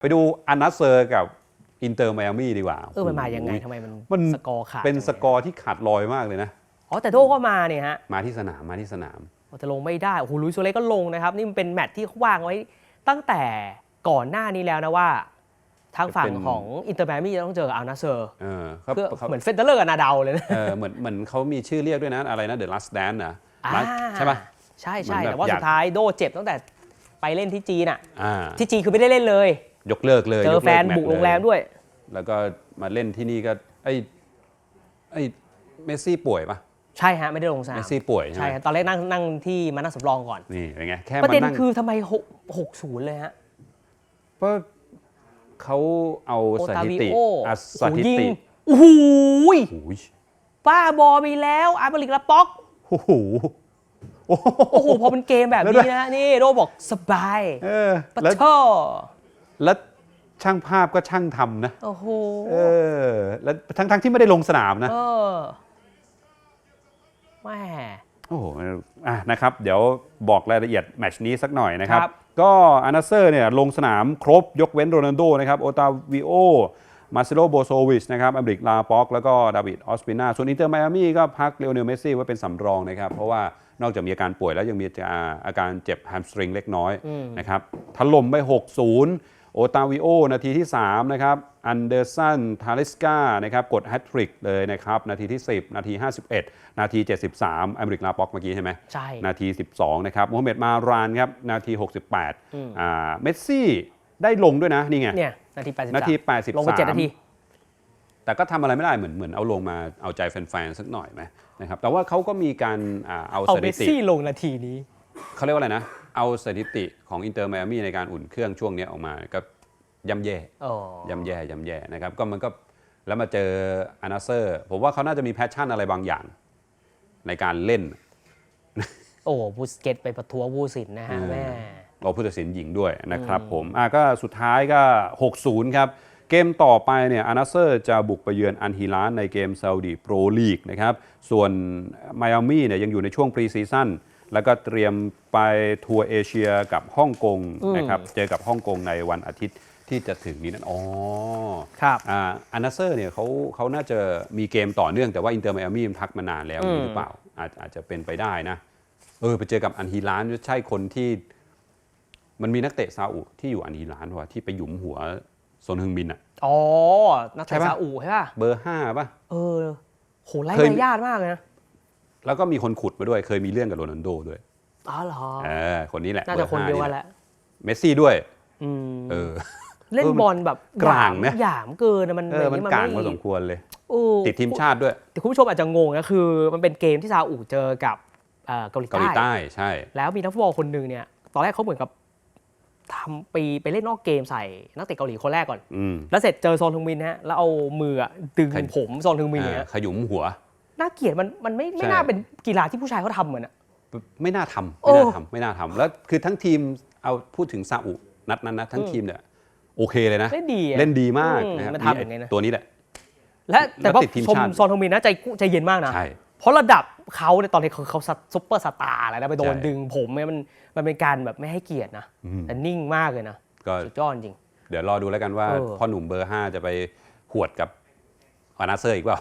ไปดูอันนัสเซอร์กับอินเตอร์ไมอามี่ดีกว่าเออมันมายังไงทำไมมันมันสกอร์ขาดเป็นจังลยสกอร์ที่ขาดลอยมากเลยนะ อ๋อ แต่โดก็มาเนี่ยฮะ มาที่สนามมาที่สนามจะลงไม่ได้ โอ้โหลุยส์โซเลสก็ลงนะครับ นี่มันเป็นแมตช์ที่เขาวางไว้ตั้งแต่ก่อนหน้านี้แล้วนะว่า ทางฝั่งเป็นของอินเตอร์แมมี่จะต้องเจอกับอัลนาเซอร์เออเขาเพื่อเขาเหมือนเฟเดเลอร์กับนาดาวเลยนะเออเหมือนเหมือนเขามีชื่อเรียกด้วยนะอะไรนะ The Last Dance นะอ่า Last- ใช่ปะใช่ใช่เหมือนแบบแต่ว่าอยากสุดท้ายโดเจ็บตั้งแต่ไปเล่นที่จีนอะอ่าที่จีนคือไม่ได้เล่นเลย ยกเลิกเลยเจยอกลิแฟนตช์บุกโรงแรมเลยด้วยแล้วก็มาเล่นที่นี่ก็ไอ้ไอ้เมสซี่ป่วยปะใช่ฮะ ไม่ได้ลงสนาเมมสซี่ป่วยใช่ใช่ไหมฮะตอนแรกนั่งนั่งที่มานั่งสำรองก่อน นี่เป็นไงแค่ประมาเด็นนั่ง คือทำไมหกหกศูนย์เลยฮะ เพราะเขาเอาโอสตาถิวิติโออะสโอ้โหถิยิงติโอ้โหยโอ้ยป้าบอมีแล้วอาร์เบริกละป๊อกโอ้โหโอ้โหโอ้โห พอเป็นเกมแบบแล้วด้วนี้ยนะ นี่โดบอกสบายเออปะแล้วเช่อ แล้วช่างภาพก็ช่างทำนะโอ้โหเออแล้วทั้งทั้งที่ไม่ได้ลงสนามนะเออแม่โอ้โหอะนะครับ เดี๋ยวบอกรายละเอียดแมตชนี้สักหน่อยนะครับครับ ก็อานาเซอร์เนี่ยลงสนามครบยกเว้นโรนัลโดนะครับโอตาวิโอมาซิโลโบโซวิชนะครับอัมบริกลาป็อก แล้วก็ดาวิดออสปินาส่วนอินเตอร์ไมอามี่ก็พักเลโอเนลเมสซี่ไว้เป็นสำรองนะครับ เพราะว่านอกจากมีอาการป่วยแล้วยังมีอาการเจ็บแฮมสตริงเล็กน้อยนะครับถล่มไป 6-0 โอตาวิโอ นาทีที่ 3 นะครับ อันเดอร์สัน ทาลิสกา นะครับ กดแฮตทริกเลยนะครับ นาทีที่ 10 นาที 51 นาที 73อเมริกลาป็อกเมื่อกี้ใช่ไหมใช่ นาที 12 นะครับโมฮัมเหม็ดมารานครับ นาที 68อ่าเมสซี่ได้ลงด้วยนะ นี่ไง เนี่ย นาที83นาที 83 ลงไปเจ็ดนาที แต่ก็ทำอะไรไม่ได้เหมือนเหมือนเอาลงมาเอาใจแฟนๆสักหน่อยไหมนะครับ แต่ว่าเขาก็มีการอ่าเอาเอาสเมถิสติซี่ลงนาทีนี้เขาเรียกว่าอะไรนะ เอาสถิติของอินเตอร์ไมอามี่ในการอุ่นเครื่องช่วงเนี้ยออกมาก็ย่ำแย่อ๋อย่ำแย่ย่ำแย่นะครับก็มันก็แล้วมาเจออานาเซอร์ ผมว่าเขาน่าจะมีแพชชั่นอะไรบางอย่าง ในการเล่น โอ้บูสเกตไปประท้วงบูสินนะฮะอืมแม่เราผู้ตัดสินหญิงด้วยนะครับผมอะก็สุดท้ายก็ 6-0 ครับ เกมต่อไปเนี่ยอานาเซอร์จะบุกไปเยือนอันฮิลานในเกมซาอุดีโปรลีกนะครับ ส่วนไมอามี่เนี่ยยังอยู่ในช่วงปรีซีซั่น แล้วก็เตรียมไปทัวร์เอเชียกับฮ่องกงนะครับเจอกับฮ่องกงในวันอาทิตย์ที่จะถึงนี้นั่นอ๋อครับอ่าอันนาเซอร์เนี่ยเขาเขาน่าจะมีเกมต่อเนื่องแต่ว่าอินเตอร์ไมอามี่มันพักมานานแล้วอย่างนี้หรือเปล่าอาจอาจจะเป็นไปได้นะ เออ ไปเจอกับอันฮีลานใช่คนที่ มันมีนักเตะซาอุที่อยู่อันฮีลานว่ะที่ไปหยุมหัวโซนฮึงบินอะอ๋อ นักใช่เตะปะซาอุใช่ป่ะเบอร์ห้าป่ะเออโหไร้เคยมารยาทมากเลยนะ แล้วก็มีคนขุดมาด้วย เคยมีเรื่องกับโรนัลโดด้วยอ๋อเหรอเออคนนี้แหละน่าจะคนบอร์เดียวห้ากันแหละเมสซี่ด้วยอืมเออ เล่นเออมันบอลแบบกลางนะหยามเกินนะมันเออมันย่กลางไพอสมควรเลยโอ้ติดทีมชาติด้วย แต่คุณผู้ชมอาจจะงงนะคือ มันเป็นเกมที่ซาอุเจอกับเอ่อเกาหลีเกาหลีใต้ใต้ใช่ แล้วมีนักฟุตบอลคนหนึ่งเนี่ยตอนแรกเขาเหมือนกับทำปีไปเล่นนอกเกมใส่นักเตะเกาหลีคนแรกก่อนอืมแล้วเสร็จเจอโซนทึงมินฮะ แล้วเอามืออะดึงใครผมโซนทึงมินอ่าเนี่ยขยุมหัว น่าเกลียดมันมันไม่ไม่ใช่น่าเป็นกีฬาที่ผู้ชายเขาทำเหมือนอะ ไม่น่าทำโอ้ไม่น่าทำไม่น่าทำแล้วคือทั้งทีมเอาพูดถึงซาอุนัดนั้นนะทั้งทีมเนี่ยโอเคเลยนะ เล่นดีอะเล่นดีมากอืมนะครับมันทำอย่างนี้นะ ตัวนี้แหละ และแต่ว่าแล้วติดทีมชมชาติโซนทึงมินนะใจใจเย็นมากนะ ใช่เพราะระดับเขาในยตอนนี้เขาเขาซุปเปอร์สตาร์อะไรนะไปโดนใช่ดึงผมเนี่ยมันมันเป็นการแบบไม่ให้เกียรตินะแต่นิ่งมากเลยนะก็สุดยอดจริง เดี๋ยวรอดูแล้วกันว่าเออ พ่อหนุ่มเบอร์ 5 จะไปหวดกับอานาเซอร์อีกเปล่า